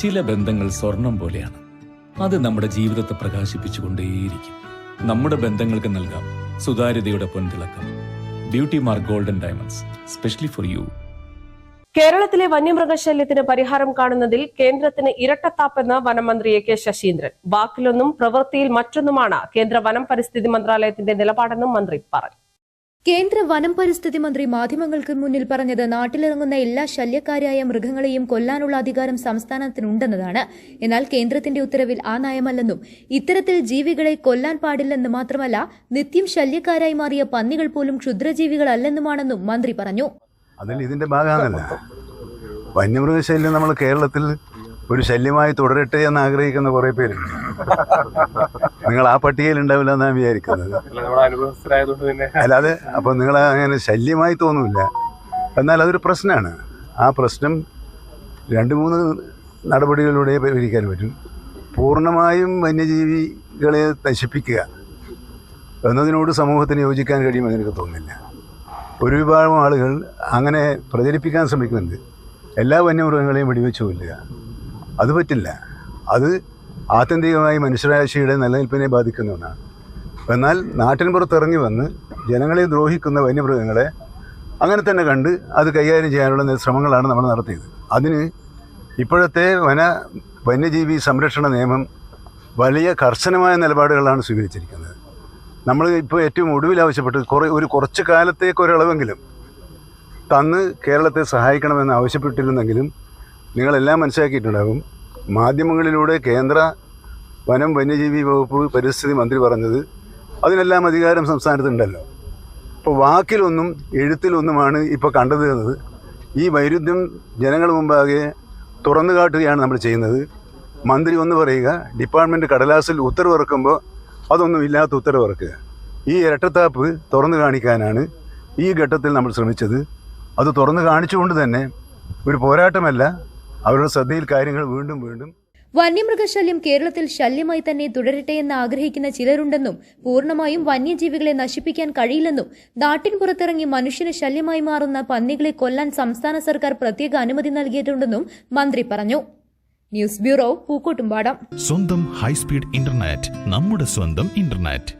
ചില ബന്ധങ്ങൾ സ്വർണം പോലെയാണ്. അത് നമ്മുടെ ജീവിതത്തെ പ്രകാശിപ്പിച്ചുകൊണ്ടേയിരിക്കും. നമ്മുടെ ബന്ധങ്ങൾക്ക് നൽകാം സുതാര്യതയുടെ പൊൻതിളക്കം. Beauty mark golden diamonds specially for you കേരളത്തിലെ വന്യമൃഗശല്യത്തിന് പരിഹാരം കാണുന്നതിൽ കേന്ദ്രത്തിന് ഇരട്ടത്താപ്പെന്ന് വനമന്ത്രി എ കെ ശശീന്ദ്രൻ. വാക്കിലൊന്നും പ്രവൃത്തിയിൽ മറ്റൊന്നുമാണ് കേന്ദ്ര വനം പരിസ്ഥിതി മന്ത്രാലയത്തിന്റെ നിലപാടെന്നും മന്ത്രി പറഞ്ഞു. കേന്ദ്ര വനം പരിസ്ഥിതി മന്ത്രി മാധ്യമങ്ങൾക്ക് മുന്നിൽ പറഞ്ഞത് നാട്ടിലിറങ്ങുന്ന എല്ലാ ശല്യക്കാരായ മൃഗങ്ങളെയും കൊല്ലാനുള്ള അധികാരം സംസ്ഥാനത്തിനുണ്ടെന്നതാണ്. എന്നാൽ കേന്ദ്രത്തിന്റെ ഉത്തരവിൽ ആ നയമല്ലെന്നും ഇത്തരത്തിൽ ജീവികളെ കൊല്ലാൻ പാടില്ലെന്ന് മാത്രമല്ല നിത്യം ശല്യക്കാരായി മാറിയ പന്നികൾ പോലും ക്ഷുദ്രജീവികളല്ലെന്നുമാണെന്നും മന്ത്രി പറഞ്ഞു. അതിൽ ഇതിന്റെ ഭാഗമാണല്ല. വന്യമൃഗശല്യം നമ്മൾ കേരളത്തിൽ ഒരു ശല്യമായി തുടരട്ടെ എന്ന് ആഗ്രഹിക്കുന്ന കുറേ പേര് നിങ്ങൾ ആ പട്ടികയിൽ ഉണ്ടാവില്ല എന്നാണ് വിചാരിക്കുന്നത്. അല്ലാതെ അപ്പോൾ നിങ്ങൾ അങ്ങനെ ശല്യമായി തോന്നില്ല. എന്നാൽ അതൊരു പ്രശ്നമാണ്. ആ പ്രശ്നം രണ്ട് മൂന്ന് നടപടികളിലൂടെ പരിഹരിക്കാൻ പറ്റും. പൂർണമായും വന്യജീവികളെ നശിപ്പിക്കുക എന്നതിനോട് സമൂഹത്തിന് യോജിക്കാൻ കഴിയുമെന്ന് എനിക്ക് തോന്നുന്നില്ല. ഒരു വിഭാഗം ആളുകൾ അങ്ങനെ പ്രചരിപ്പിക്കാൻ ശ്രമിക്കുന്നുണ്ട്. എല്ലാ വന്യമൃഗങ്ങളെയും വെടിവെച്ച് കൊല്ലുക. അത് പറ്റില്ല. അത് ആത്യന്തികമായി മനുഷ്യരാശിയുടെ നിലനിൽപ്പിനെ ബാധിക്കുന്ന ഒന്നാണ്. എന്നാൽ നാട്ടിന് പുറത്തിറങ്ങി വന്ന് ജനങ്ങളെ ദ്രോഹിക്കുന്ന വന്യമൃഗങ്ങളെ അങ്ങനെ തന്നെ കണ്ട് അത് കൈകാര്യം ചെയ്യാനുള്ള ശ്രമങ്ങളാണ് നമ്മൾ നടത്തിയത്. അതിന് ഇപ്പോഴത്തെ വന വന്യജീവി സംരക്ഷണ നിയമം വലിയ കർശനമായ നിലപാടുകളാണ് സ്വീകരിച്ചിരിക്കുന്നത്. നമ്മൾ ഇപ്പോൾ ഏറ്റവും ഒടുവിൽ ആവശ്യപ്പെട്ട് കുറേ ഒരു കുറച്ച് കാലത്തേക്ക് ഒരളവെങ്കിലും തന്ന് കേരളത്തെ സഹായിക്കണമെന്ന് ആവശ്യപ്പെട്ടിരുന്നെങ്കിലും നിങ്ങളെല്ലാം മനസ്സിലാക്കിയിട്ടുണ്ടാകും. മാധ്യമങ്ങളിലൂടെ കേന്ദ്ര വനം വന്യജീവി വകുപ്പ് പരിസ്ഥിതി മന്ത്രി പറഞ്ഞത് അതിനെല്ലാം അധികാരം സംസ്ഥാനത്തുണ്ടല്ലോ. ഇപ്പോൾ വാക്കിലൊന്നും എഴുത്തിലൊന്നുമാണ് ഇപ്പോൾ കണ്ടത് എന്നത്. ഈ വൈരുദ്ധ്യം ജനങ്ങൾ മുമ്പാകെ തുറന്നു കാട്ടുകയാണ് നമ്മൾ ചെയ്യുന്നത്. മന്ത്രി ഒന്ന് പറയുക ഡിപ്പാർട്ട്മെന്റ് കടലാസിൽ ഉത്തരവിറക്കുമ്പോൾ അതൊന്നും ഇല്ലാത്ത ഉത്തരവിറക്കുക ഈ ഇരട്ടത്താപ്പ് തുറന്നു കാണിക്കാനാണ് ഈ ഘട്ടത്തിൽ നമ്മൾ ശ്രമിച്ചത്. അത് തുറന്നു കാണിച്ചുകൊണ്ട് തന്നെ ഒരു പോരാട്ടമല്ല അവരുടെ ശ്രദ്ധയിൽ കാര്യങ്ങൾ വീണ്ടും വീണ്ടും വന്യമൃഗശല്യം കേരളത്തിൽ ശല്യമായി തന്നെ തുടരട്ടെ എന്ന് ആഗ്രഹിക്കുന്ന ചിലരുണ്ടെന്നും പൂർണമായും വന്യജീവികളെ നശിപ്പിക്കാൻ കഴിയില്ലെന്നും നാട്ടിൻ പുറത്തിറങ്ങി മനുഷ്യന് ശല്യമായി മാറുന്ന പന്നികളെ കൊല്ലാൻ സംസ്ഥാന സർക്കാർ പ്രത്യേക അനുമതി നൽകിയിട്ടുണ്ടെന്നും മന്ത്രി പറഞ്ഞു. News bureau Pookkottumpadam. സ്വന്തം ഹൈസ്പീഡ് ഇന്റർനെറ്റ് നമ്മുടെ സ്വന്തം ഇന്റർനെറ്റ്.